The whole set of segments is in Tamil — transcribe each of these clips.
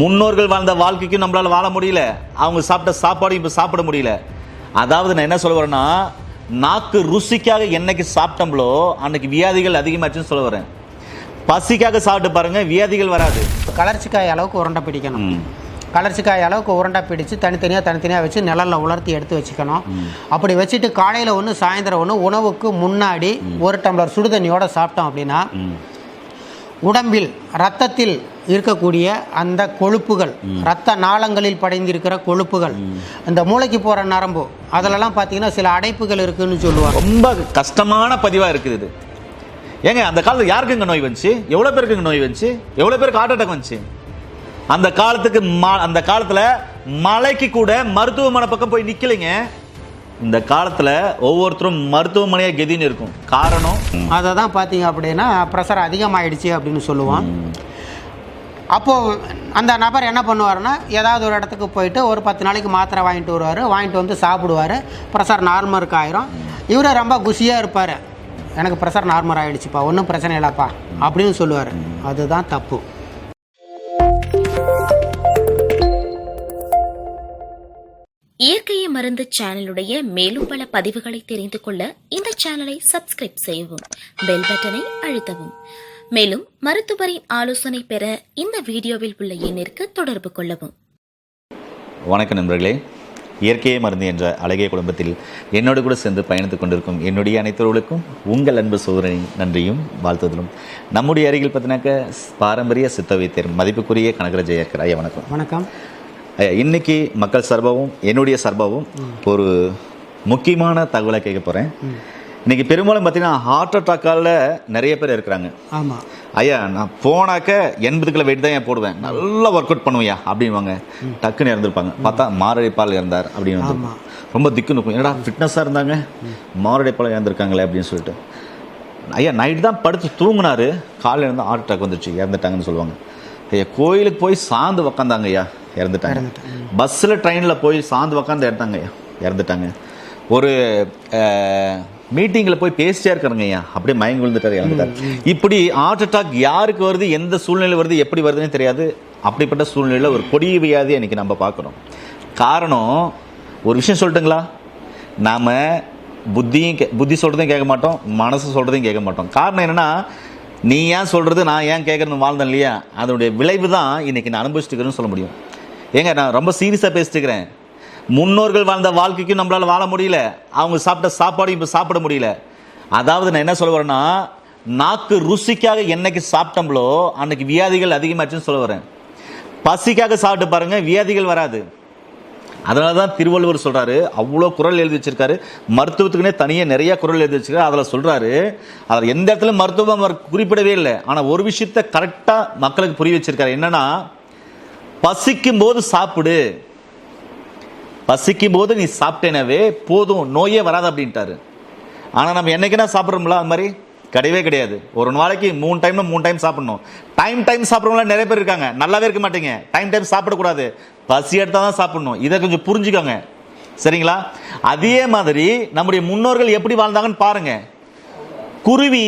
முன்னோர்கள் வாழ்ந்த வாழ்க்கைக்கும் நம்மளால வாழ முடியல. அவங்க சாப்பிட்ட சாப்பாடு இப்போ சாப்பிட முடியல. அதாவது நான் என்ன சொல்ல வரேன்னா நாக்கு ருசிக்காக என்னைக்கு சாப்பிட்டோம்களோ அன்னைக்கு வியாதிகள் அதிகமாச்சுன்னு சொல்ல வரேன். பசிக்காக சாப்பிட்டு பாருங்க வியாதிகள் வராது. கலர்ச்சிக்காய் அளவுக்கு உருண்டை பிடிக்கணும். கலர்ச்சிக்காய் அளவுக்கு உருண்டை பிடிச்சு தனித்தனியாக தனித்தனியாக வச்சு நிழல்ல உலர்த்தி எடுத்து வச்சுக்கணும். அப்படி வச்சுட்டு காலையில் ஒன்று சாயந்தரம் ஒன்று உணவுக்கு முன்னாடி ஒரு டம்ளர் சுடுதண்ணியோட சாப்பிட்டோம் அப்படின்னா. உடம்பில் ரத்தத்தில் இருக்கக்கூடிய அந்த கொழுப்புகள் ரத்த நாளங்களில் படைந்திருக்கிற கொழுப்புகள். இந்த மூளைக்கு போகிற நரம்பு அதிலெல்லாம் பார்த்தீங்கன்னா சில அடைப்புகள் இருக்குன்னு சொல்லுவாங்க. ரொம்ப கஷ்டமான பதிவா இருக்குது இது. ஏங்க அந்த காலத்துல யாருக்குங்க நோய் வந்துச்சு? எவ்வளவு பேருக்குங்க நோய் வந்துச்சு? எவ்வளவு பேருக்கு ஹார்ட் அட்டாக் வந்துச்சு? அந்த காலத்துக்கு அந்த காலத்துல மலைக்கு கூட மருத்துவமனை பக்கம் போய் நிக்கலைங்க. இந்த காலத்துல ஒவ்வொருத்தரும் மருத்துவமனையா கெதின்னு இருக்கும். காரணம்? அதை தான் பார்த்தீங்க அப்படின்னா ப்ரெஷர் அதிகமாயிடுச்சு அப்படின்னு சொல்லுவான். அப்போது அந்த நபர் என்ன பண்ணுவாருன்னா ஏதாவது ஒரு இடத்துக்கு போயிட்டு ஒரு பத்து நாளைக்கு மாத்திரை வாங்கிட்டு வருவார். வாங்கிட்டு வந்து சாப்பிடுவார். ப்ரெஷர் நார்மலுக்கு ஆயிரும். இவரே ரொம்ப குஷியாக இருப்பார். எனக்கு ப்ரெஷர் நார்மல் ஆகிடுச்சுப்பா ஒன்றும் பிரச்சனை இல்லைப்பா. அப்படின்னு சொல்லுவார். அதுதான் தப்பு. இயற்கையை மருந்து சேனலுடைய மேலும் பல பதிவுகளை தெரிந்து கொள்ள இந்த சேனலை சப்ஸ்கிரைப் செய்யவும் பெல் பட்டனை அழுத்தவும். மேலும் மருத்துவரின் ஆலோசனை பெற இந்த வீடியோவில் உள்ள எண்ணிற்கு தொடர்பு கொள்ளவும். வணக்கம் நண்பர்களே. இயற்கையை மருந்து என்ற அழகிய குடும்பத்தில் என்னோடு கூட சேர்ந்து பயணித்துக் கொண்டிருக்கும் என்னுடைய அனைத்தவர்களுக்கும் உங்கள் அன்பு சோதனை நன்றியும் வாழ்த்துதலும். நம்முடைய அருகில் பார்த்தினாக்க பாரம்பரிய சித்த வைத்தியர் மதிப்புக்குரிய கனகராஜ் ஐயர் ஐயா வணக்கம். வணக்கம். இன்னைக்கு மக்கள் சார்பாகவும் என்னுடைய சார்பாகவும் ஒரு முக்கியமான தகவலை கேட்க போகிறேன் இன்னைக்கு பெரும்பாலும் பார்த்தீங்கன்னா ஹார்ட் அட்டாக்கால நிறைய பேர் இருக்கிறாங்க. ஆமாம் ஐயா நான் போனாக்க எண்பது கிலோ வெயிட் தான் ஏன் போடுவேன். நல்லா ஒர்க் அவுட் பண்ணுவையா அப்படின்வாங்க டக்குன்னு இறந்துருப்பாங்க. பார்த்தா மாரடைப்பால் இறந்தார் அப்படின்னு. ரொம்ப திக்கு நிற்கும் என்னடா ஃபிட்னஸாக இருந்தாங்க? மாரடைப்பால் இறந்துருக்காங்களே அப்படின்னு சொல்லிட்டு. ஐயா நைட் தான் படுத்து தூங்குனாரு. காலையில் இருந்து ஹார்ட் அட்டாக் வந்துருச்சு இறந்துட்டாங்கன்னு சொல்லுவாங்க. ஐயா கோயிலுக்கு போய் சாந்து உக்காந்தாங்க ஐயா. இறந்துட்டாங்க. பஸ்ஸில் ட்ரெயினில் போய் சாந்து உக்காந்து இறந்தாங்க ஐயா. இறந்துட்டாங்க. ஒரு மீட்டிங்கில் போய் பேசிட்டே இருக்கிறாங்க ஐயா. அப்படியே மயங்கி விழுந்துட்டாரு இறந்துட்டார். இப்படி ஹார்ட் அட்டாக் யாருக்கு வருது எந்த சூழ்நிலை வருது எப்படி வருதுன்னு தெரியாது. அப்படிப்பட்ட சூழ்நிலையில் ஒரு கொடிய வியாதியை இன்னைக்கு நம்ம பார்க்குறோம் காரணம் ஒரு விஷயம் சொல்லட்டுங்களா? நாம் புத்தியும் கே- புத்தி சொல்கிறதையும் கேட்க மாட்டோம் மனசு சொல்கிறதையும் கேட்க மாட்டோம். காரணம் என்னென்னா நீ ஏன் சொல்கிறது நான் ஏன் கேட்குறேன்னு வாழ்ந்தேன் இல்லையா? அதனுடைய விளைவு தான் இன்னைக்கு நான் அனுபவிச்சுட்டு சொல்ல முடியும். ஏங்க நான் ரொம்ப சீரியஸாக பேசிட்டு இருக்கிறேன் முன்னோர்கள் வாழ்ந்த வாழ்க்கைக்கும் நம்மளால் வாழ முடியல. அவங்க சாப்பிட்ட சாப்பாடும் இப்போ சாப்பிட முடியல. அதாவது நான் என்ன சொல்ல வரேன்னா நாக்கு ருசிக்காக என்னைக்கு சாப்பிட்டோம்ளோ அன்னைக்கு வியாதிகள் அதிகமாச்சுன்னு சொல்ல வரேன். பசிக்காக சாப்பிட்டு பாருங்க வியாதிகள் வராது. அதனால தான் திருவள்ளுவர் சொல்கிறாரு அவ்வளோ குரல் எழுதி வச்சிருக்காரு. மருத்துவத்துக்குனே தனியாக நிறைய குரல் எழுதி வச்சிருக்காரு. அதில் சொல்கிறாரு அதில் எந்த இடத்துல மருத்துவம் அவர் குறிப்பிடவே இல்லை. ஆனால் ஒரு விஷயத்த கரெக்டாக மக்களுக்கு புரிய வச்சிருக்காரு. என்னன்னா பசிக்கும் போது சாப்பிடு. பசிக்கும் போது நீ சாப்பிட்டேனவே போதும் நோயே வராது அப்படின்ட்டாரு. ஆனால் நம்ம என்னைக்குன்னா சாப்பிட்றோம்ல அது மாதிரி? கிடையவே கிடையாது. ஒரு நாளைக்கு மூணு டைம்னா மூணு டைம் சாப்பிடணும். டைம் டைம் சாப்பிட்றவங்கள நிறைய பேர் இருக்காங்க. நல்லாவே இருக்க மாட்டீங்க. டைம் டைம் சாப்பிடக்கூடாது. பசி எடுத்தால் தான் சாப்பிடணும். இதை கொஞ்சம் புரிஞ்சுக்கோங்க. சரிங்களா? அதே மாதிரி நம்முடைய முன்னோர்கள் எப்படி வாழ்ந்தாங்கன்னு பாருங்க. குருவி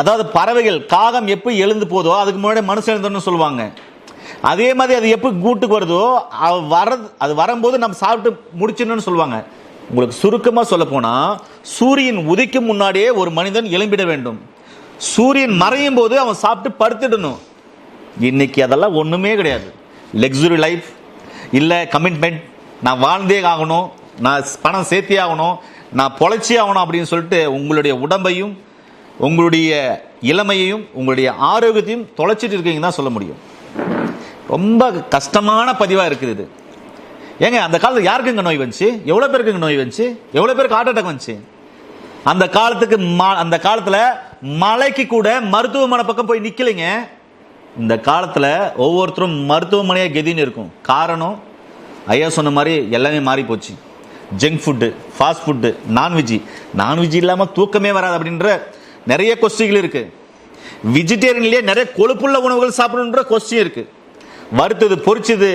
அதாவது பறவைகள் காகம் எப்போ எழுந்து போதோ அதுக்கு முன்னாடி மனுஷன் எழுந்தோன்னு சொல்லுவாங்க. அதே மாதிரி அது எப்போ கூட்டுக்கு வருதோ அது வர அது வரும்போது நம்ம சாப்பிட்டு முடிச்சிடணும்னு சொல்லுவாங்க. உங்களுக்கு சுருக்கமாக சொல்ல போனால் சூரியன் உதிக்கும் முன்னாடியே ஒரு மனிதன் எழும்பிட வேண்டும். சூரியன் மறையும் போது அவன் சாப்பிட்டு படுத்துடணும். இன்னைக்கு அதெல்லாம் ஒன்றுமே கிடையாது. லக்ஸுரி லைஃப் இல்லை கமிட்மெண்ட் நான் வாழ்ந்தே ஆகணும். நான் பணம் சேர்த்தே ஆகணும். நான் பொழைச்சி ஆகணும் அப்படின்னு சொல்லிட்டு உங்களுடைய உடம்பையும் உங்களுடைய இளமையையும் உங்களுடைய ஆரோக்கியத்தையும் தொலைச்சிட்டு இருக்கீங்க தான் சொல்ல முடியும். ரொம்ப கஷ்டமான பதிவாக இருக்குது இது. ஏங்க அந்த காலத்தில் யாருக்குங்க நோய் வந்துச்சு? எவ்வளோ பேருக்குங்க நோய் வந்துச்சு? எவ்வளோ பேருக்கு ஹார்ட் அட்டாக் வந்துச்சு? அந்த காலத்துக்கு மா அந்த காலத்தில் மலைக்கு கூட மருத்துவமனை பக்கம் போய் நிற்கலைங்க இந்த காலத்தில் ஒவ்வொருத்தரும் மருத்துவமனையாக கெதின்னு இருக்கும். காரணம் ஐயா சொன்ன மாதிரி எல்லாமே மாறி போச்சு. Junk food fast food non veg non veg இல்லாமல் தூக்கமே வராது அப்படின்ற நிறைய கொஸ்டிகள் இருக்குது வெஜிடேரியன்லேயே நிறைய கொழுப்புள்ள உணவுகள் சாப்பிடணுன்ற கொஸ்டின் இருக்குது வறுத்தது பொரிச்சது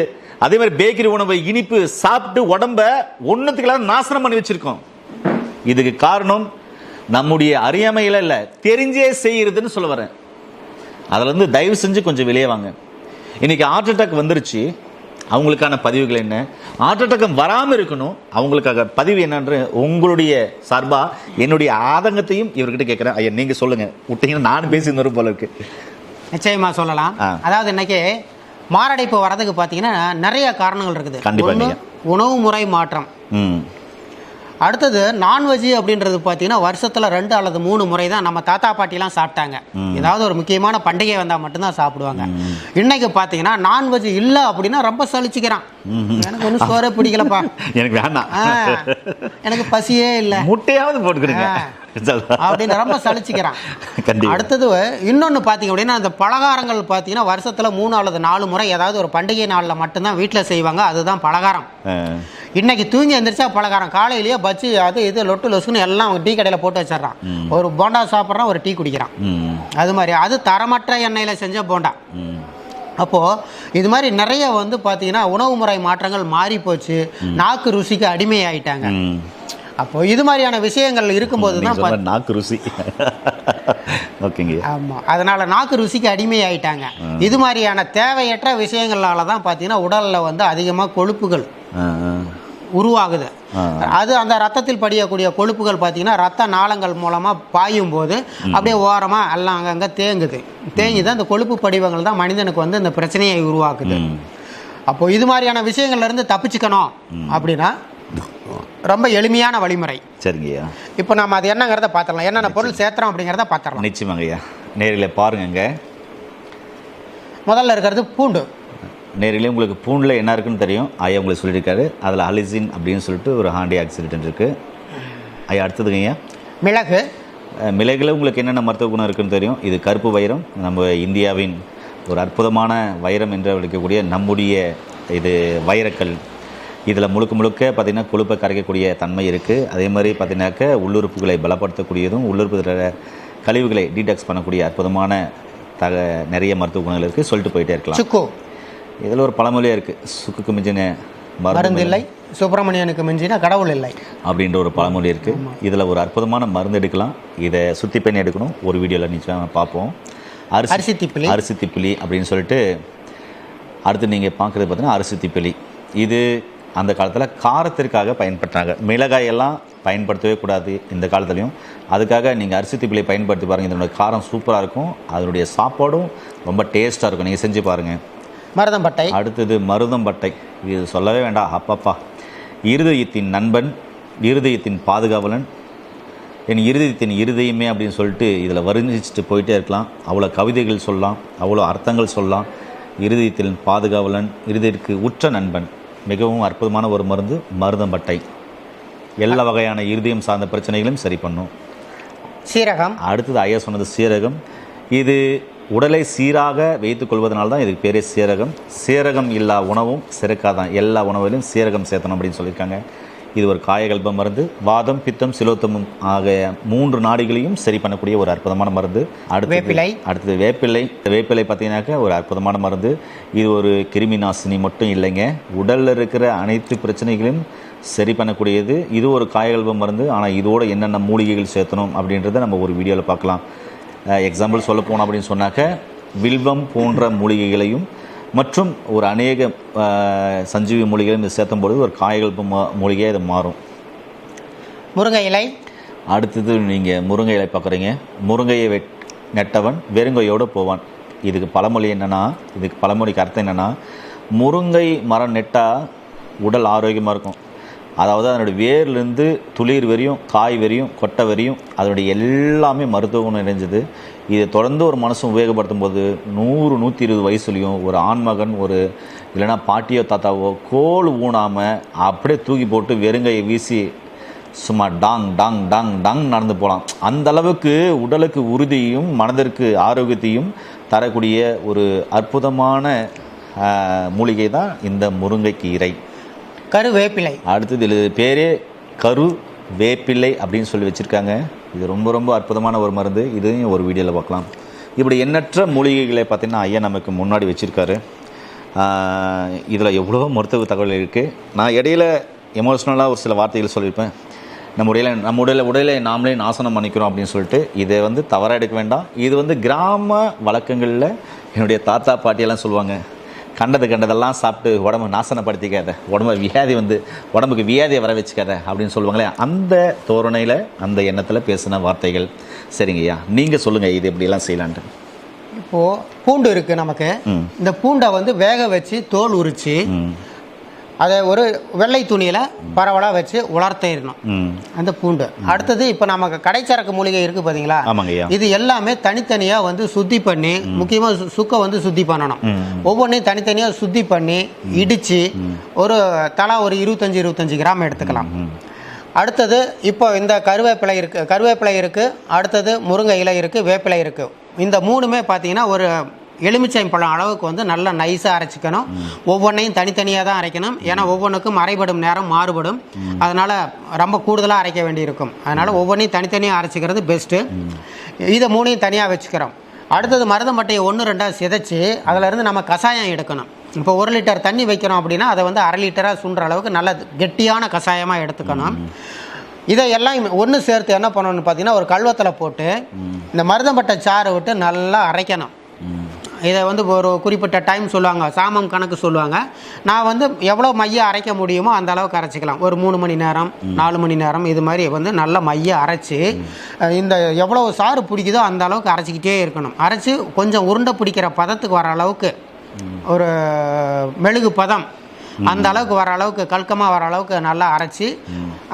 அதே மாதிரி பேக்கரி உணவு இனிப்பு சாப்பிட்டு உடம்ப ஒன்றுத்துக்கெல்லாம் நாசனம் பண்ணி வச்சிருக்கோம். இதுக்கு காரணம் நம்முடைய அறியாமையில இல்ல தெரிஞ்சே செய்யறதுன்னு சொல்ல வரேன். அதுல இருந்து தயவு செஞ்சு கொஞ்சம் வெளியே வாங்க. இன்னைக்கு ஹார்ட் அட்டாக் வந்துருச்சு. அவங்களுக்கான பதிவுகள் என்ன? ஹார்ட் அட்டாக் வராமல் இருக்கணும். அவங்களுக்காக பதிவு என்னன்ற உங்களுடைய சார்பா என்னுடைய ஆதங்கத்தையும் இவர்கிட்ட கேட்குறேன் ஐயா நீங்கள் சொல்லுங்கள் விட்டீங்கன்னா நானும் பேசி வரும் போல இருக்கு. நிச்சயமா சொல்லலாம். அதாவது இன்னைக்கு மாரடைப்பு வரதுக்கு பார்த்தீங்கன்னா நிறைய காரணங்கள் இருக்குது. உணவு முறை மாற்றம். ம். அடுத்தது நான்வெஜ் அப்படின்றது பார்த்தீங்கன்னா வருஷத்துல ரெண்டு அல்லது மூணு முறை தான் நம்ம தாத்தா பாட்டிலாம் சாப்பிட்டாங்க. ஏதாவது ஒரு முக்கியமான பண்டிகை வந்தால் மட்டும்தான் சாப்பிடுவாங்க. இன்னைக்கு பார்த்தீங்கன்னா நான்வெஜ் இல்லை அப்படின்னா ரொம்ப சலிச்சுக்கிறான். எனக்கு ஒன்றும் சோறே பிடிக்கலப்பா. எனக்கு வேணாம். எனக்கு பசியே இல்லை. முட்டையாவது போட்டுக்கிறீங்க. அப்படின்னு ரொம்ப சலிச்சுக்கிறான். அடுத்தது இன்னொன்று பார்த்தீங்க அப்படின்னா அந்த பலகாரங்கள் பார்த்தீங்கன்னா வருஷத்துல மூணு அல்லது நாலு முறை ஏதாவது ஒரு பண்டிகை நாளில் மட்டும்தான் வீட்டில் செய்வாங்க. அதுதான் பலகாரம். இன்னைக்கு தூங்கி எந்திரிச்சா பலகாரம். காலையிலேயே பஜ்ஜி அது இது லொட்டு லொசுன்னு எல்லாம் டீ கடையில் போட்டு வச்சிடுறான். ஒரு போண்டா சாப்பிட்றான் ஒரு டீ குடிக்கிறான். அது மாதிரி. அது தரமற்ற எண்ணெயில் செஞ்ச போண்டா. அப்போது இது மாதிரி நிறைய வந்து பார்த்தீங்கன்னா உணவு முறை மாற்றங்கள் மாறி போச்சு நாக்கு ருசிக்கு அடிமையாயிட்டாங்க. அப்போ இது மாதிரியான விஷயங்கள் இருக்கும்போது தான் நாக்கு ருசி. ஓகேங்க ஆமாம் அதனால நாக்கு ருசிக்கு அடிமையாயிட்டாங்க. இது மாதிரியான தேவையற்ற விஷயங்களால தான் பார்த்தீங்கன்னா உடலில் வந்து அதிகமாக கொழுப்புகள். உருவாகுது. அது அந்த ரத்தத்தில் படியக்கூடிய கொழுப்புகள் பார்த்தீங்கன்னா ரத்த நாளங்கள் மூலமாக பாயும் போது அப்படியே ஓரமாக எல்லாம் அங்கங்கே தேங்குது. தேங்கி தான் அந்த கொழுப்பு படிவங்கள் தான் மனிதனுக்கு வந்து இந்த பிரச்சனையை உருவாக்குது. ம். அப்போ இது மாதிரியான விஷயங்கள்ல இருந்து தப்பிச்சுக்கணும் அப்படின்னா ரொம்ப எளிமையான வழிமுறை. சரிங்கய்யா. இப்போ நம்ம அது என்னங்கிறத பார்த்துடலாம். என்னென்ன பொருள் சேர்த்துறோம் அப்படிங்கிறத பார்த்துடலாம். நிச்சயமாங்கய்யா. நேரில் பாருங்கங்க. முதல்ல இருக்கிறது பூண்டு. நேரிலே உங்களுக்கு பூண்டில் என்ன இருக்குன்னு தெரியும். ஐயா உங்களுக்கு சொல்லியிருக்காரு. அதில் அலிசின் அப்படின்னு சொல்லிட்டு ஒரு ஹாண்டி ஆக்சிடென்ட் இருக்குது ஐயா அடுத்ததுங்க ஐயா மிளகு மிளகுல உங்களுக்கு என்னென்ன மருத்துவ குணம் இருக்குன்னு தெரியும். இது கருப்பு வைரம். நம்ம இந்தியாவின் ஒரு அற்புதமான வைரம் என்று அழைக்கக்கூடிய நம்முடைய இது வைரக்கல். இதில் முழுக்க முழுக்க பார்த்திங்கன்னா கொழுப்பை கரைக்கக்கூடிய தன்மை இருக்குது அதே மாதிரி பார்த்திங்கனாக்க உள்ளுறுப்புகளை பலப்படுத்தக்கூடியதும் உள்ளுறுப்பு கழிவுகளை டீடாக்ஸ் பண்ணக்கூடிய அற்புதமான தக நிறைய மருத்துவ குணங்கள் இருக்குது சொல்லிட்டு போயிட்டே இருக்கலாம். சுக்கு. இதில் ஒரு பழமொழியாக இருக்குது சுக்குக்கு மிஞ்சின மருந்து இல்லை. சுப்பிரமணியனுக்கு மிஞ்சின கடவுள் இல்லை. அப்படின்ற ஒரு பழமொழி இருக்குது இதில் ஒரு அற்புதமான மருந்து எடுக்கலாம். இதை சுத்தி பண்ணி எடுக்கணும். ஒரு வீடியோவில் நிச்சயம் பார்ப்போம். அரிசி திப்பிலி. அரிசி திப்பிலி அப்படின்னு சொல்லிட்டு அடுத்து நீங்கள் பார்க்குறது பார்த்தீங்கன்னா அரிசி திப்பிலி. இது அந்த காலத்தில் காரத்திற்காக பயன்படுத்தினாங்க மிளகாய் எல்லாம் பயன்படுத்தவே கூடாது இந்த காலத்துலையும். அதுக்காக நீங்கள் அரிசி திப்பிலி பயன்படுத்தி பாருங்கள் இதனுடைய காரம் சூப்பராக இருக்கும். அதனுடைய சாப்பாடும் ரொம்ப டேஸ்ட்டாக இருக்கும். நீங்கள் செஞ்சு பாருங்கள் மருதம்பட்டை அடுத்தது மருதம்பட்டை இது சொல்லவே வேண்டாம். அப்பப்பா. இருதயத்தின் நண்பன் இருதயத்தின் பாதுகாவலன். என் இருதயத்தின் இருதயமே அப்படின்னு சொல்லிட்டு இதில் வர்ணிச்சுட்டு போயிட்டே இருக்கலாம். அவ்வளோ கவிதைகள் சொல்லலாம். அவ்வளோ அர்த்தங்கள் சொல்லலாம். இருதயத்தின் பாதுகாவலன் இருதயத்திற்கு உற்ற நண்பன். மிகவும் அற்புதமான ஒரு மருந்து மருதம்பட்டை எல்லா வகையான இருதயம் சார்ந்த பிரச்சனைகளையும் சரி பண்ணும். சீரகம். அடுத்தது ஐயா சொன்னது சீரகம். இது உடலை சீராக வைத்துக் கொள்வதனால தான் இதுக்கு பேரே சீரகம். சீரகம் இல்லா உணவும் சிறக்காதான். எல்லா உணவிலும் சீரகம் சேர்த்தணும் அப்படின்னு சொல்லியிருக்காங்க. இது ஒரு காயகல்ப மருந்து. வாதம் பித்தம் சிலோத்தமும் ஆகிய மூன்று நாடிகளையும் சரி பண்ணக்கூடிய ஒரு அற்புதமான மருந்து. அடுத்தது வேப்பிலை. அடுத்தது வேப்பிலை. இந்த வேப்பிலை பார்த்தீங்கன்னாக்கா ஒரு அற்புதமான மருந்து. இது ஒரு கிருமி நாசினி மட்டும் இல்லைங்க. உடலில் இருக்கிற அனைத்து பிரச்சனைகளையும் சரி பண்ணக்கூடியது. இது ஒரு காயகல்ப மருந்து. ஆனால் இதோட என்னென்ன மூலிகைகள் சேர்த்தணும் அப்படின்றத நம்ம ஒரு வீடியோவில் பார்க்கலாம். எக்ஸாம்பிள் சொல்ல போனோம் அப்படின்னு சொன்னாக்க வில்வம் போன்ற மூலிகைகளையும் மற்றும் ஒரு அநேக சஞ்சீவி மூலிகைகளையும் இது சேர்த்தும் பொழுது ஒரு காயகல்ப ம- மூலிகையாக இது மாறும். முருங்கை இலை. அடுத்தது நீங்கள் முருங்கை இலை பார்க்குறீங்க. முருங்கையை வெட் நெட்டவன் வெறுங்கையோடு போவான். இதுக்கு பழமொழி என்னென்னா இதுக்கு பழமொழிக்கு அர்த்தம் என்னென்னா முருங்கை மரம் நெட்டால் உடல் ஆரோக்கியமாக இருக்கும். அதாவது அதனுடைய வேர்லேருந்து துளிர் வரையும் காய் வரையும் கொட்டை வரையும் அதனுடைய எல்லாமே மருத்துவ குணம் நிறைஞ்சது. இதை தொடர்ந்து ஒரு மனசும் உபயோகப்படுத்தும் போது நூறு நூற்றி இருபது வயசுலையும் ஒரு ஆண்மகன் ஒரு இல்லைன்னா பாட்டியோ தாத்தாவோ கோல் ஊனாமல் அப்படியே தூக்கி போட்டு வெறுங்கையை வீசி சும்மா டாங் டாங் டாங் டாங் நடந்து போகலாம் அந்த அளவுக்கு உடலுக்கு உறுதியும் மனதிற்கு ஆரோக்கியத்தையும் தரக்கூடிய ஒரு அற்புதமான மூலிகை தான் இந்த முருங்கைக்கீரை. கருவேப்பிலை. அடுத்தது எழுது பேரே கரு வேப்பிள்ளை அப்படின்னு சொல்லி வச்சுருக்காங்க. இது ரொம்ப ரொம்ப அற்புதமான ஒரு மருந்து. இதையும் ஒரு வீடியோவில் பார்க்கலாம். இப்படி எண்ணற்ற மூலிகைகளை பார்த்தீங்கன்னா ஐயா நமக்கு முன்னாடி வச்சுருக்காரு. இதில் எவ்வளோ மருத்துவ தகவல் இருக்குது நான் இடையில எமோஷ்னலாக ஒரு சில வார்த்தைகள் சொல்லியிருப்பேன். நம்ம உடையில நம்ம உடல உடலை நாமளே நாசனம் பண்ணிக்கிறோம் அப்படின்னு சொல்லிட்டு இதை வந்து தவறாக எடுக்க வேண்டாம். இது வந்து கிராம வழக்கங்களில் என்னுடைய தாத்தா பாட்டியெல்லாம் சொல்லுவாங்க. கண்டது கண்டதெல்லாம் சாப்பிட்டு உடம்பு நாசனப்படுத்திக்காத உடம்பு வியாதி வந்து உடம்புக்கு வியாதியை வர வச்சுக்காத அப்படின்னு சொல்லுவாங்களே அந்த தோரணையில் அந்த எண்ணத்தில் பேசின வார்த்தைகள். சரிங்கய்யா நீங்கள் சொல்லுங்கள் இது எப்படியெல்லாம் செய்யலான்ட்டு. இப்போது பூண்டு இருக்குது நமக்கு. இந்த பூண்டை வந்து வேக வச்சு தோல் உரித்து அதை ஒரு வெள்ளை துணியில் பரவலாக வச்சு உலர்த்திடணும் அந்த பூண்டு. அடுத்தது இப்போ நமக்கு கடைச்சரக்கு மூலிகை இருக்குது பார்த்தீங்களா இது எல்லாமே தனித்தனியாக வந்து சுத்தி பண்ணி முக்கியமாக சுக்கை வந்து சுத்தி பண்ணணும். ஒவ்வொன்றையும் தனித்தனியாக சுத்தி பண்ணி இடித்து ஒரு தலா ஒரு இருபத்தஞ்சி இருபத்தஞ்சி கிராம் எடுத்துக்கலாம். அடுத்தது இப்போ இந்த கருவேப்பிலை இருக்குது கருவேப்பிலை இருக்குது அடுத்தது முருங்கை இலை இருக்குது வேப்பிலை இருக்குது இந்த மூணுமே பார்த்தீங்கன்னா ஒரு எலுமிச்சை பழம் அளவுக்கு வந்து நல்லா நைஸாக அரைச்சிக்கணும். ஒவ்வொன்றையும் தனித்தனியாக தான் அரைக்கணும். ஏன்னா ஒவ்வொன்றுக்கும் அரைபடும் நேரம் மாறுபடும். அதனால் ரொம்ப கூடுதலாக அரைக்க வேண்டியிருக்கும். அதனால் ஒவ்வொன்றையும் தனித்தனியாக அரைச்சிக்கிறது பெஸ்ட்டு இதை மூணையும் தனியாக வச்சுக்கிறோம். அடுத்தது மருதமட்டையை ஒன்று ரெண்டாக சிதைச்சி அதிலேருந்து நம்ம கஷாயம் எடுக்கணும். இப்போ ஒரு லிட்டர் தண்ணி வைக்கிறோம் அப்படின்னா அதை வந்து அரை லிட்டராக சுண்டுற அளவுக்கு நல்ல கெட்டியான கஷாயமாக எடுத்துக்கணும். இதை எல்லாம் ஒன்று சேர்த்து என்ன பண்ணணும்னு பார்த்தீங்கன்னா ஒரு கல்வத்தில் போட்டு இந்த மருதம்பட்டை சாறை விட்டு நல்லா அரைக்கணும். இதை வந்து ஒரு குறிப்பிட்ட டைம் சொல்லுவாங்க. சாமம் கணக்கு சொல்லுவாங்க. நான் வந்து எவ்வளோ மைய அரைக்க முடியுமோ அந்த அளவுக்கு அரைச்சிக்கலாம். ஒரு மூணு மணி நேரம் நாலு மணி நேரம் இது மாதிரி வந்து நல்ல மைய அரைச்சி இந்த எவ்வளோ சாறு பிடிக்குதோ அந்த அளவுக்கு அரைச்சிக்கிட்டே இருக்கணும். அரைச்சி கொஞ்சம் உருண்டை பிடிக்கிற பதத்துக்கு வர அளவுக்கு ஒரு மெழுகு பதம் அந்த அளவுக்கு வர அளவுக்கு கல்கமாக வர அளவுக்கு நல்லா அரைச்சி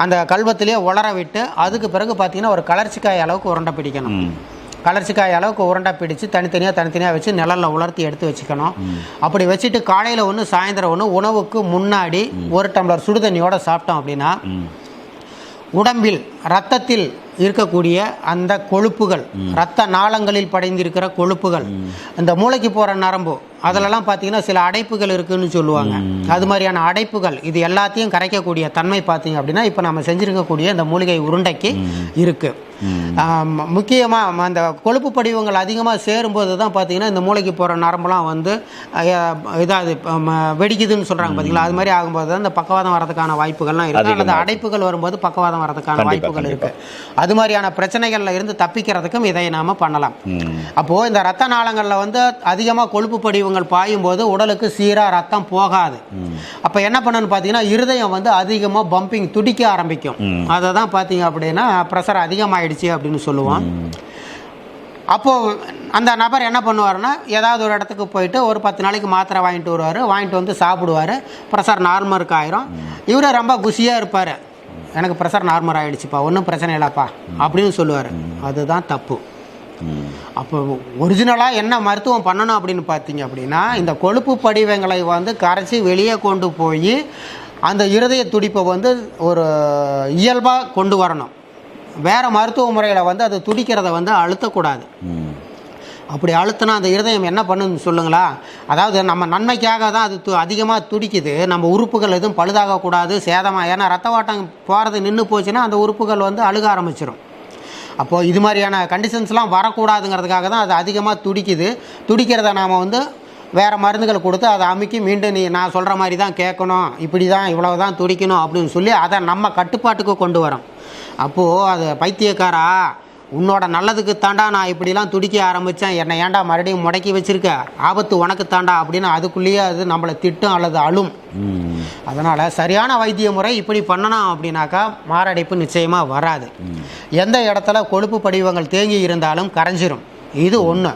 அந்த கல்வத்திலேயே உலர விட்டு அதுக்கு பிறகு பார்த்தீங்கன்னா ஒரு கலர்ச்சிக்காய் அளவுக்கு உருண்டை பிடிக்கணும். கலர்ச்சிக்காய் அளவுக்கு உருண்டை பிடிச்சு தனித்தனியாக தனித்தனியாக வச்சு நிழலில் உலர்த்தி எடுத்து வச்சுக்கணும். அப்படி வச்சுட்டு காலையில் ஒன்று சாயந்தரம் ஒன்று உணவுக்கு முன்னாடி ஒரு டம்ளர் சுடுதண்ணியோட சாப்பிட்டோம் அப்படின்னா உடம்பில் ரத்தத்தில் இருக்கக்கூடிய அந்த கொழுப்புகள் ரத்த நாளங்களில் படைந்திருக்கிற கொழுப்புகள் அந்த மூளைக்கு போகிற நரம்பு அதிலெல்லாம் பார்த்தீங்கன்னா சில அடைப்புகள் இருக்குன்னு சொல்லுவாங்க. அது மாதிரியான அடைப்புகள் இது எல்லாத்தையும் கரைக்கக்கூடிய தன்மை பார்த்தீங்க அப்படின்னா இப்போ நம்ம செஞ்சிருக்கக்கூடிய இந்த மூலிகை உருண்டைக்கு இருக்கு. முக்கியமாக அந்த கொழுப்பு படிவங்கள் அதிகமாக சேரும்போது தான் பார்த்தீங்கன்னா இந்த மூளைக்கு போகிற நரம்புலாம் வந்து ம, வெடிக்குதுன்னு சொல்கிறாங்க பார்த்தீங்களா அது மாதிரி ஆகும்போது தான் இந்த பக்கவாதம் வரதுக்கான வாய்ப்புகள்லாம் இருக்கு. அதிகமா அல்லது அடைப்புகள் வரும்போது பக்கவாதம் வரதுக்கான வாய்ப்புகள் கண்டிப்பா. இருக்கு. அது மாதிரியான பிரச்சனைகள்ல இருந்து தப்பிக்கிறதுக்கும் இதை நாம பண்ணலாம். ம். அப்போ இந்த ரத்த நாளங்கள்ல வந்து அதிகமாக கொழுப்பு படிவங்கள் பாயும் போது உடலுக்கு சீராக ரத்தம் போகாது. அப்போ என்ன பண்ணணும்னு பார்த்தீங்கன்னா இருதயம் வந்து அதிகமாக பம்பிங் துடிக்க ஆரம்பிக்கும். அதை தான் பார்த்தீங்க அப்படின்னா ப்ரெஷர் அதிகமாகிடுச்சு அப்படின்னு சொல்லுவோம். அப்போது அந்த நபர் என்ன பண்ணுவார்னா ஏதாவது ஒரு இடத்துக்கு போயிட்டு ஒரு பத்து நாளைக்கு மாத்திரை வாங்கிட்டு வருவார். வாங்கிட்டு வந்து சாப்பிடுவார். ப்ரெஷர் நார்மலுக்கு ஆயிரும். இவரே ரொம்ப குஷியாக இருப்பார். எனக்கு ப்ரெஷர் நார்மல் ஆகிடுச்சுப்பா ஒன்றும் பிரச்சனை இல்லைப்பா. அப்படின்னு சொல்லுவார். அதுதான் தப்பு. அப்போ ஒரிஜினலாக என்ன மருத்துவம் பண்ணணும் அப்படின்னு பார்த்தீங்க அப்படின்னா இந்த கொழுப்பு படிவங்களை வந்து கரைச்சி வெளியே கொண்டு போய் அந்த இருதய துடிப்பை வந்து ஒரு இயல்பாக கொண்டு வரணும். வேறு மருத்துவ முறையில் வந்து அது துடிக்கிறத வந்து அழுத்தக்கூடாது. அப்படி அழுத்தினா அந்த இருதயம் என்ன பண்ணுன்னு சொல்லுங்களா? அதாவது நம்ம நன்மைக்காக தான் அது து அதிகமாக துடிக்குது. நம்ம உறுப்புகள் எதுவும் பழுதாகக்கூடாது சேதமாக ஏன்னா ரத்த ஓட்டம் போகிறது நின்று போச்சுன்னா அந்த உறுப்புகள் வந்து அழுக ஆரம்பிச்சிடும் அப்போது இது மாதிரியான கண்டிஷன்ஸ்லாம் வரக்கூடாதுங்கிறதுக்காக தான் அது அதிகமாக துடிக்குது. துடிக்கிறத நாம் வந்து வேறு மருந்துகள் கொடுத்து அதை அமுக்கி மீண்டும் நீ நான் சொல்கிற மாதிரி தான் கேட்கணும். இப்படி தான் இவ்வளோ தான் துடிக்கணும் அப்படின்னு சொல்லி அதை நம்ம கட்டுப்பாட்டுக்கு கொண்டு வரோம். அப்போது அது பைத்தியக்காரா? உன்னோட நல்லதுக்கு தாண்டா நான் இப்படிலாம் துடிக்க ஆரம்பித்தேன் என்னை ஏன்டா மறுபடியும் முடக்கி வச்சிருக்க? ஆபத்து உனக்கு தாண்டா அப்படின்னு அதுக்குள்ளேயே அது நம்மளை திட்டும் அல்லது அழும். அதனால் சரியான வைத்திய முறை இப்படி பண்ணணும் அப்படின்னாக்கா மாரடைப்பு நிச்சயமாக வராது. எந்த இடத்துல கொழுப்பு படிவங்கள் தேங்கி இருந்தாலும் கரைஞ்சிரும். இது ஒன்று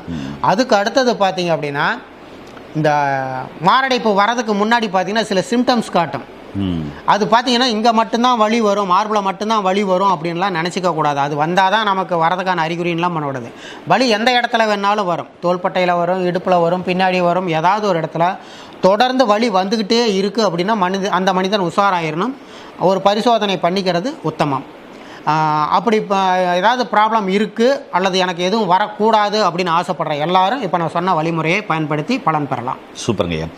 அதுக்கு அடுத்தது பார்த்தீங்க அப்படின்னா இந்த மாரடைப்பு வரதுக்கு முன்னாடி பார்த்தீங்கன்னா சில சிம்டம்ஸ் காட்டும். அது பார்த்தீங்கன்னா இங்கே மட்டும்தான் வலி வரும் மார்பில் மட்டும்தான் வலி வரும் அப்படின்லாம் நினச்சிக்க கூடாது. அது வந்தால் தான் நமக்கு வரதுக்கான அறிகுறின்லாம் பண்ணக்கூடாது வலி எந்த இடத்துல வேணாலும் வரும். தோள்பட்டையில் வரும் இடுப்பில் வரும் பின்னாடி வரும் ஏதாவது ஒரு இடத்துல. தொடர்ந்து வலி வந்துக்கிட்டே இருக்குது அப்படின்னா மனித அந்த மனிதன் உஷாராயிரணும். ஒரு பரிசோதனை பண்ணிக்கிறது உத்தமம். அப்படி இப்போ ஏதாவது ப்ராப்ளம் இருக்குது அல்லது எனக்கு எதுவும் வரக்கூடாது அப்படின்னு ஆசைப்படுற எல்லாரும் இப்போ நான் சொன்ன வழிமுறையை பயன்படுத்தி பலன் பெறலாம். சூப்பருங்க ஐயா ஐயா,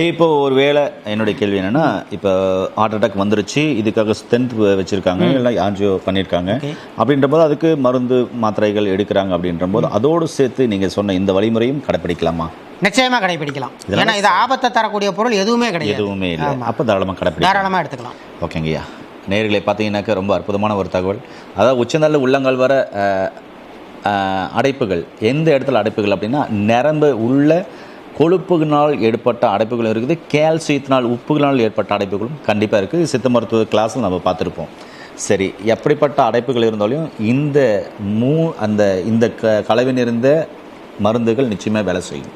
இப்போ ஒரு வேளை என்னுடைய கேள்வி என்னன்னா இப்போ ஹார்ட் அட்டாக் வந்துருச்சு இதுக்காக ஸ்ட்ரென்த் வச்சிருக்காங்க இல்லை ஆன்ஜியோ பண்ணியிருக்காங்க. அப்படின்ற போது அதுக்கு மருந்து மாத்திரைகள் எடுக்கிறாங்க அப்படின்ற போது அதோடு சேர்த்து நீங்கள் சொன்ன இந்த வழிமுறையும் கடைப்பிடிக்கலாமா? நிச்சயமாக கடைபிடிக்கலாம் ஏன்னா இது ஆபத்தை தரக்கூடிய பொருள் எதுவுமே கிடையாது. எதுவுமே இல்லை. அப்போ தாராளமாக கடைப்பிடிக்கலாம். தாராளமாக எடுத்துக்கலாம். ஓகேங்கய்யா நேர்களை பார்த்தீங்கன்னாக்கா ரொம்ப அற்புதமான ஒரு தகவல். அதாவது உச்சந்தல்ல உள்ளங்கால் வர அடைப்புகள் எந்த இடத்துல அடைப்புகள் அப்படின்னா நரம்பு உள்ள கொழுப்புகளினால் ஏற்பட்ட அடைப்புகள் இருக்குது. கேல்சியத்தினால் உப்புகளினால் ஏற்பட்ட அடைப்புகளும் கண்டிப்பாக இருக்குது சித்த மருத்துவ கிளாஸில் நம்ம பார்த்துருப்போம். சரி எப்படிப்பட்ட அடைப்புகள் இருந்தாலும் இந்த மூ அந்த இந்த க கலவை நிறைந்த மருந்துகள் நிச்சயமாக வேலை செய்யும்.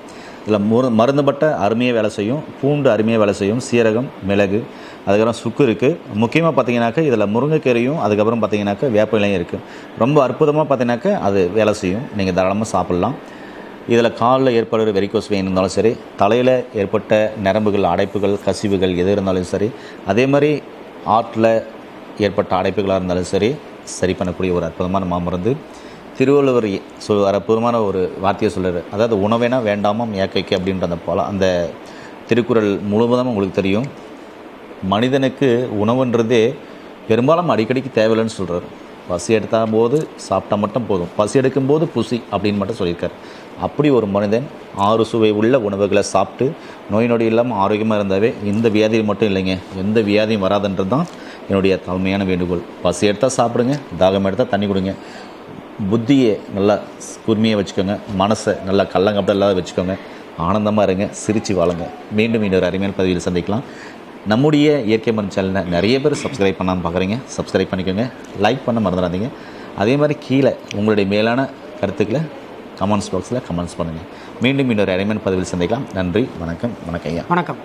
இதில் முரு மருந்துப்பட்ட அருமையாக வேலை செய்யும். பூண்டு அருமையாக வேலை செய்யும். சீரகம் மிளகு அதுக்கப்புறம் சுக்கு இருக்குது முக்கியமாக பார்த்தீங்கன்னாக்கா இதில் முருங்கைக்கீரையும் அதுக்கப்புறம் பார்த்தீங்கன்னாக்கா வேப்ப இலையும் இருக்குது ரொம்ப அற்புதமாக பார்த்தீங்கன்னாக்கா அது வேலை செய்யும். நீங்கள் தாராளமாக சாப்பிட்லாம். இதில் காலில் ஏற்படுற வெறிக்கோஸ் வெயின் இருந்தாலும் சரி தலையில் ஏற்பட்ட நரம்புகள் அடைப்புகள் கசிவுகள் எது இருந்தாலும் சரி அதே மாதிரி ஆற்றில் ஏற்பட்ட அடைப்புகளாக இருந்தாலும் சரி சரி பண்ணக்கூடிய ஒரு அற்புதமான மாமருந்து திருவள்ளுவர் சொல் அற்புதமான ஒரு வார்த்தையை சொல்கிறார் அதாவது உணவேனா வேண்டாமாம் ஏக்கைக்கு அப்படின்ற அந்த பல அந்த திருக்குறள் முழுவதும் உங்களுக்கு தெரியும். மனிதனுக்கு உணவுன்றதே பெரும்பாலும் அடிக்கடிக்கு தேவையில்லைன்னு சொல்கிறார் பசி எடுத்த போது சாப்பிட்டா மட்டும் போதும். பசி எடுக்கும்போது புசி அப்படின்னு மட்டும் சொல்லியிருக்கார். அப்படி ஒரு மனிதன் ஆறு சுவை உள்ள உணவுகளை சாப்பிட்டு நோய் நொடி இல்லாமல் ஆரோக்கியமாக இருந்தாவே இந்த வியாதி மட்டும் இல்லைங்க. எந்த வியாதியும் வராதுன்றது தான் என்னுடைய தலைமையான வேண்டுகோள். பசி எடுத்தால் சாப்பிடுங்க தாகம் எடுத்தால் தண்ணி கொடுங்க. புத்தியை நல்லா கூர்மையாக வச்சுக்கோங்க. மனசை நல்லா கள்ளங்கப்படம் இல்லாத வச்சுக்கோங்க. ஆனந்தமாக இருங்க சிரித்து வாழுங்க. மீண்டும் இன்னொரு அருமையான பதிவில் சந்திக்கலாம். நம்முடைய இயற்கை மருந்து சேனலை நிறைய பேர் சப்ஸ்கிரைப் பண்ணாமல் பார்க்குறீங்க சப்ஸ்கிரைப் பண்ணிக்கோங்க. லைக் பண்ண மறந்துடாதீங்க. அதே மாதிரி கீழே உங்களுடைய மேலான கருத்துக்களை கமெண்ட்ஸ் பாக்ஸில் கமெண்ட்ஸ் பண்ணுங்கள் மீண்டும் இன்னொரு அரைமன் பதிவில் சந்திக்கலாம். நன்றி வணக்கம் வணக்கம் ஐயா. வணக்கம்.